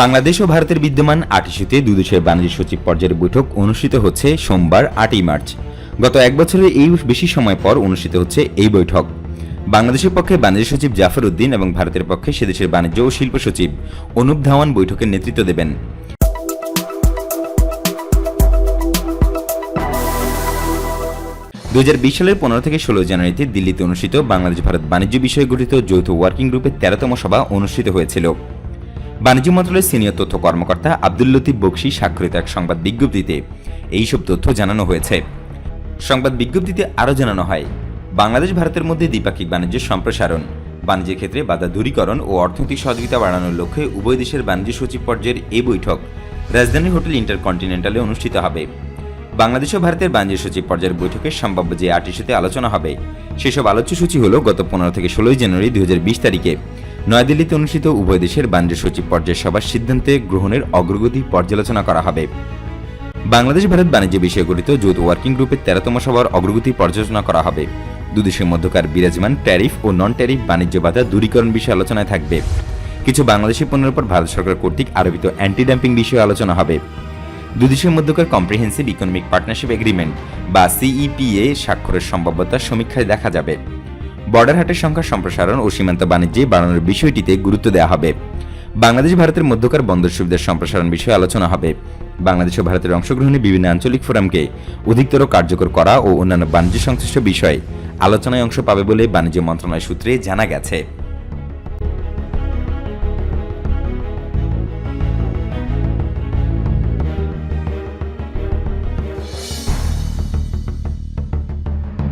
বাংলাদেশ ও ভারতের বিদ্যমান আট ইস্যুতে দুই দেশের বাণিজ্য সচিব পর্যায়ের বৈঠক অনুষ্ঠিত হচ্ছে সোমবার আটই মার্চ। গত এক বছরের এই বেশি সময় পর অনুষ্ঠিত হচ্ছে এই বৈঠক। বাংলাদেশের পক্ষে বাণিজ্য সচিব জাফর উদ্দিন এবং ভারতের পক্ষে সেদেশের বাণিজ্য ও শিল্প সচিব অনুপ ধাওয়ান বৈঠকের নেতৃত্ব দেবেন। দু হাজার বিশ সালের পনেরো থেকে ষোলো জানুয়ারিতে দিল্লিতে অনুষ্ঠিত বাংলাদেশ ভারত বাণিজ্য বিষয়ে গঠিত যৌথ ওয়ার্কিং গ্রুপের তেরোতম সভা অনুষ্ঠিত হয়েছিল। বাণিজ্য মন্ত্রণালয়ের সিনিয়র তথ্য কর্মকর্তা আব্দুল লতিফ বক্সি স্বাক্ষরিত এক সংবাদ বিজ্ঞপ্তিতে এইসব তথ্য জানানো হয়েছে। সংবাদ বিজ্ঞপ্তিতে আরও জানানো হয়, বাংলাদেশ, ভারতের মধ্যে দ্বিপাক্ষিক বাণিজ্য সম্প্রসারণ, বাণিজ্যের ক্ষেত্রে বাধা দূরীকরণ ও অর্থনৈতিক সহযোগিতা বাড়ানোর লক্ষ্যে উভয় দেশের বাণিজ্য সচিব পর্যায়ের এই বৈঠক রাজধানী হোটেল ইন্টারকন্টিনেন্টালে অনুষ্ঠিত হবে। বাংলাদেশ ও ভারতের বাণিজ্য সচিব পর্যায়ের বৈঠকে সম্ভাব্য যে আট ইস্যুতে আলোচনা হবে, সেসব আলোচ্য সূচি হল গত পনেরো থেকে ষোলোই জানুয়ারি দুই হাজার বিশ তারিখে। নয়াদিল্লিতে অনুষ্ঠিত উভয় দেশের বাণিজ্য সচিব পর্যায়ের সভার সিদ্ধান্তে গ্রহণের অগ্রগতি পর্যালোচনা করা হবে। বাংলাদেশ ভারত বাণিজ্য বিষয়ে গঠিত যৌথ ওয়ার্কিং গ্রুপের তেরোতম সভার অগ্রগতি পর্যালোচনা করা হবে। দুদেশের মধ্যকার বিরাজমান ট্যারিফ ও নন ট্যারিফ বাণিজ্য বাধা দূরীকরণ বিষয়ে আলোচনায় থাকবে। কিছু বাংলাদেশি পণ্যের উপর ভারত সরকার কর্তৃক আরোপিত অ্যান্টি ডাম্পিং বিষয়ে আলোচনা হবে। দুদেশের মধ্যকার কম্প্রিহেন্সিভ ইকোনমিক পার্টনারশিপ এগ্রিমেন্ট বা সিইপিএ স্বাক্ষরের সম্ভাব্যতা সমীক্ষায় দেখা যাবে। বর্ডার হাটের সংখ্যা সম্প্রসারণ ও সীমান্ত বাণিজ্যে বাড়ানোর বিষয়টিতে গুরুত্ব দেওয়া হবে। বাংলাদেশ, ভারতের মধ্যকার বন্দর সুবিধার সম্প্রসারণ বিষয়ে আলোচনা হবে। বাংলাদেশ ও ভারতের অংশগ্রহণে বিভিন্ন আঞ্চলিক ফোরামকে অধিকতর কার্যকর করা ও অন্যান্য বাণিজ্য সংশ্লিষ্ট বিষয়ে আলোচনায় অংশ পাবে বলে বাণিজ্য মন্ত্রণালয় সূত্রে জানা গেছে।